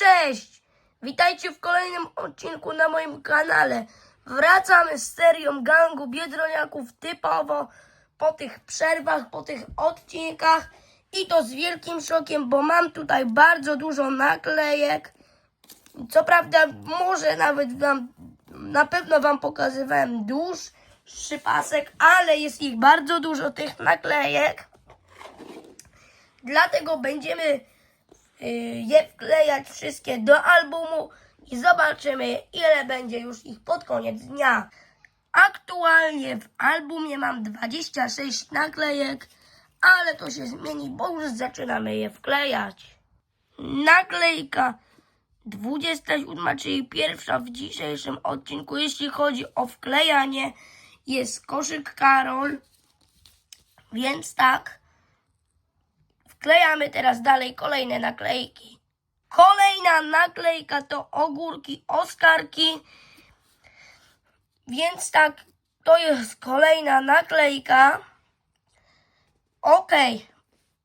Cześć! Witajcie w kolejnym odcinku na moim kanale. Wracamy z serią gangu biedroniaków typowo po tych przerwach, po tych odcinkach i to z wielkim szokiem, bo mam tutaj bardzo dużo naklejek. Co prawda, może nawet wam, na pewno wam pokazywałem dłuższy pasek, ale jest ich bardzo dużo tych naklejek. Dlatego będziemy je wklejać wszystkie do albumu i zobaczymy, ile będzie już ich pod koniec dnia. Aktualnie w albumie mam 26 naklejek, ale to się zmieni, bo już zaczynamy je wklejać. Naklejka 27, czyli pierwsza w dzisiejszym odcinku, jeśli chodzi o wklejanie, jest koszyk Karol. Więc tak, wklejamy teraz dalej kolejne naklejki. Kolejna naklejka to ogórki Oskarki. Więc tak, to jest kolejna naklejka. Okej,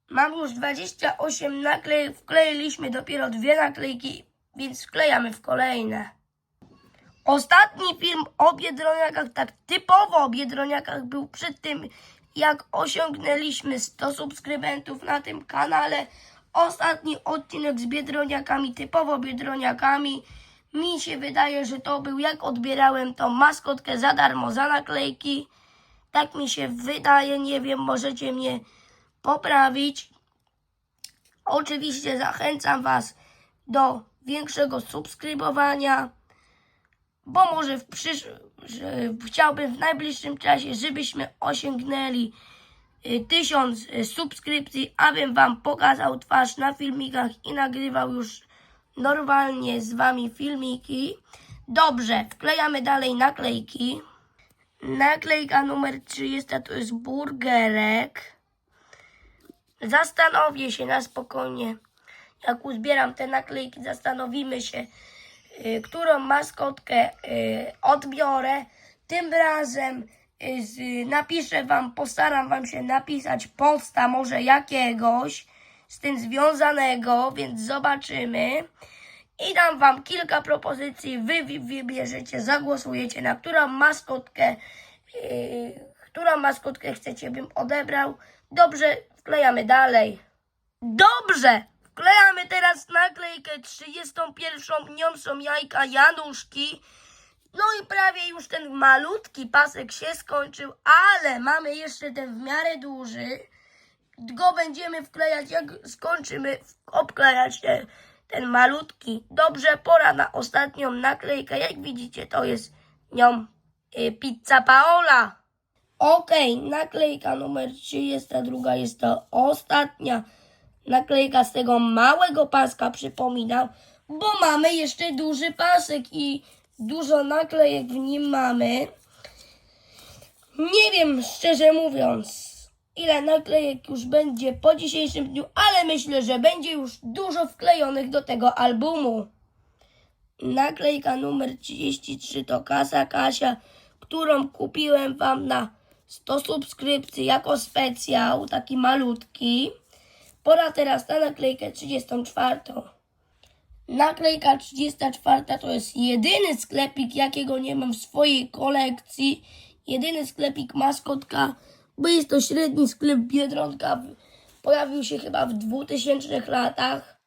mam już 28 naklejek, wkleiliśmy dopiero dwie naklejki, więc wklejamy w kolejne. Ostatni film o Biedroniakach, tak typowo o Biedroniakach, był przed tym, jak osiągnęliśmy 100 subskrybentów na tym kanale. Ostatni odcinek z Biedroniakami, typowo Biedroniakami. Mi się wydaje, że to był jak odbierałem tą maskotkę za darmo za naklejki. Tak mi się wydaje, nie wiem, możecie mnie poprawić. Oczywiście zachęcam Was do większego subskrybowania bo może w przysz... że chciałbym w najbliższym czasie, żebyśmy osiągnęli y, tysiąc y, subskrypcji, abym wam pokazał twarz na filmikach i nagrywał już normalnie z wami filmiki. Dobrze, wklejamy dalej naklejki. Naklejka numer 30 to jest burgerek. Zastanowię się na spokojnie. Jak uzbieram te naklejki, zastanowimy się, którą maskotkę y, odbiorę. Tym razem y, napiszę wam, postaram wam się napisać posta może jakiegoś z tym związanego, więc zobaczymy. I dam wam kilka propozycji, wy wy- wybierzecie, zagłosujecie na którą maskotkę, którą maskotkę chcecie bym odebrał. Dobrze, wklejamy dalej. Dobrze! Wklejamy teraz naklejkę 31. Nią są jajka Januszki. No i prawie już ten malutki pasek się skończył, ale mamy jeszcze ten w miarę duży. Go będziemy wklejać, jak skończymy obklejać ten, ten malutki. Dobrze, pora na ostatnią naklejkę. Jak widzicie, to jest nią y, pizza Paola. Okej, naklejka numer 32 jest to ostatnia naklejka z tego małego paska, przypominam, bo mamy jeszcze duży pasek i dużo naklejek w nim mamy. Nie wiem, szczerze mówiąc, ile naklejek już będzie po dzisiejszym dniu, ale myślę, że będzie już dużo wklejonych do tego albumu. Naklejka numer 33 to Kasa Kasia, którą kupiłem Wam na 100 subskrypcji jako specjał, taki malutki. Pora teraz na naklejkę 34. Naklejka 34 to jest jedyny sklepik, jakiego nie mam w swojej kolekcji. Jedyny sklepik maskotka, bo jest to średni sklep Biedronka. Pojawił się chyba w 2000 latach.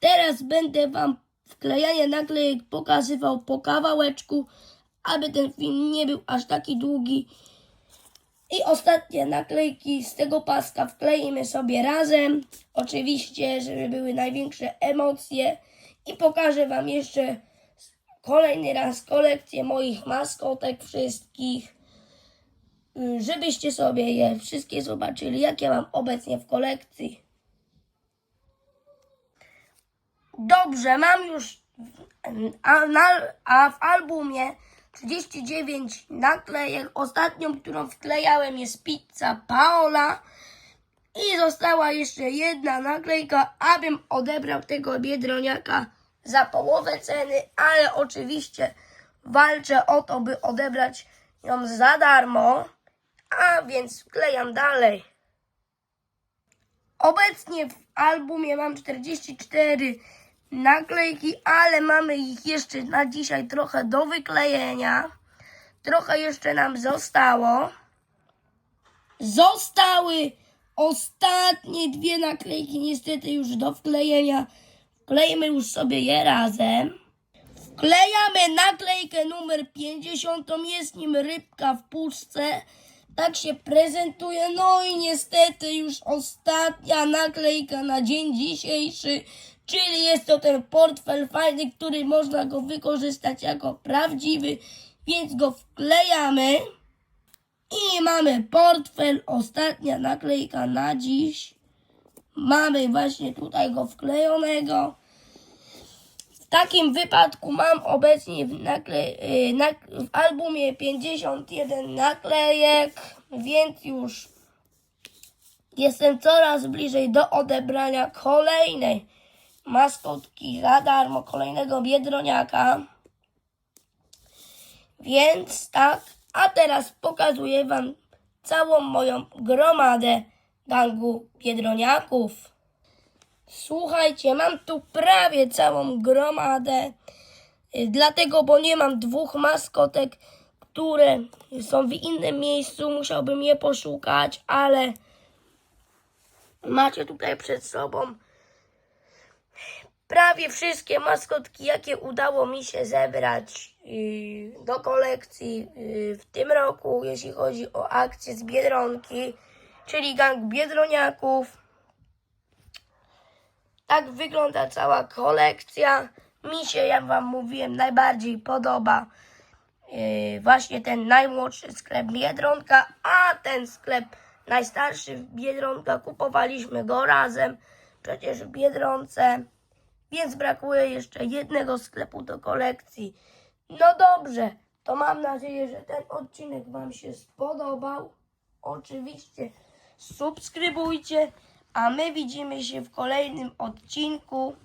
Teraz będę Wam wklejanie naklejek pokazywał po kawałeczku, aby ten film nie był aż taki długi. I ostatnie naklejki z tego paska wkleimy sobie razem. Oczywiście, żeby były największe emocje. I pokażę Wam jeszcze kolejny raz kolekcję moich maskotek wszystkich. Żebyście sobie je wszystkie zobaczyli, jakie mam obecnie w kolekcji. Dobrze, mam już a, a w albumie 39 naklejek. Ostatnią, którą wklejałem jest pizza Paola. I została jeszcze jedna naklejka, abym odebrał tego biedroniaka za połowę ceny, ale oczywiście walczę o to, by odebrać ją za darmo. A więc wklejam dalej. Obecnie w albumie mam 44 naklejki, ale mamy ich jeszcze na dzisiaj trochę do wyklejenia. Trochę jeszcze nam zostało. Zostały ostatnie dwie naklejki, niestety już do wklejenia. Wklejmy już sobie je razem. Wklejamy naklejkę numer 50, jest nim rybka w puszce. Tak się prezentuje. No i niestety już ostatnia naklejka na dzień dzisiejszy. Czyli jest to ten portfel fajny, który można go wykorzystać jako prawdziwy. Więc go wklejamy. I mamy portfel, ostatnia naklejka na dziś. Mamy właśnie tutaj go wklejonego. W takim wypadku mam obecnie w, nakle- y, w albumie 51 naklejek, więc już jestem coraz bliżej do odebrania kolejnej maskotki za darmo, kolejnego biedroniaka. Więc tak, a teraz pokazuję Wam całą moją gromadę gangu biedroniaków. Słuchajcie, mam tu prawie całą gromadę, y, dlatego, bo nie mam dwóch maskotek, które są w innym miejscu, musiałbym je poszukać, ale macie tutaj przed sobą prawie wszystkie maskotki, jakie udało mi się zebrać yy, do kolekcji yy, w tym roku, jeśli chodzi o akcję z Biedronki, czyli gang Biedroniaków. Tak wygląda cała kolekcja. Mi się, jak Wam mówiłem, najbardziej podoba yy, właśnie ten najmłodszy sklep Biedronka, a ten sklep najstarszy Biedronka kupowaliśmy go razem, przecież w Biedronce, więc brakuje jeszcze jednego sklepu do kolekcji. No dobrze, to mam nadzieję, że ten odcinek Wam się spodobał. Oczywiście subskrybujcie, a my widzimy się w kolejnym odcinku.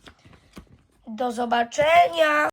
Do zobaczenia!